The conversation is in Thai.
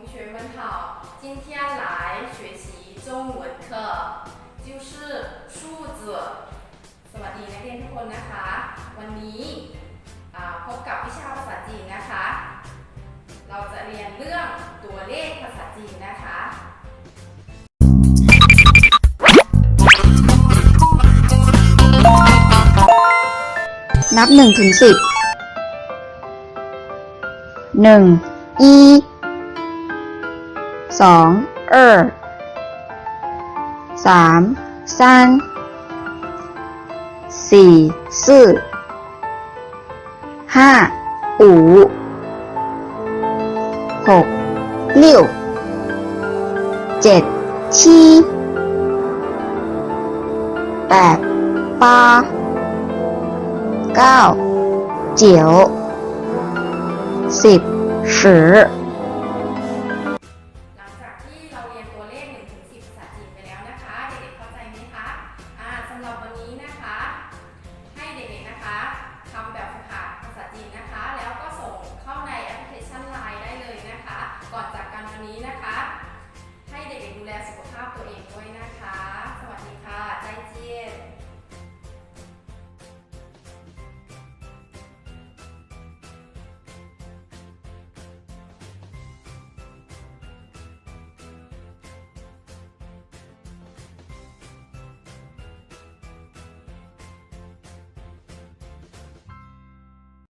同学们好，今天来学习中文课，就是数字。สวัสดีนักเรียนทุกคนนะคะ วันนี้อ่าพบกับวิชาภาษาจีนนะคะ เราจะเรียนเรื่องตัวเลขภาษาจีนนะคะ นับหนึ่งถึงสิบ หนึ่งอี สองเออสามสามสี่สี่ห้าอูเจ็ดแปดปเก้าเจียสิบสิ เราเรียนตัวเลข1ถึงสิภาษาจีนไปแล้วนะคะ เด็กๆเข้าใจไหมคะอ่าสำหรับวันนี้นะคะ ให้เด็กๆนะคะทำแบบฝึกหัดภาษาจีนนะคะ แล้วก็ส่งเข้าในแอปพลิเคชัน Line ได้เลยนะคะ ก่อนจากกันวันนี้นะคะ ให้เด็กๆดูแลสุขภาพ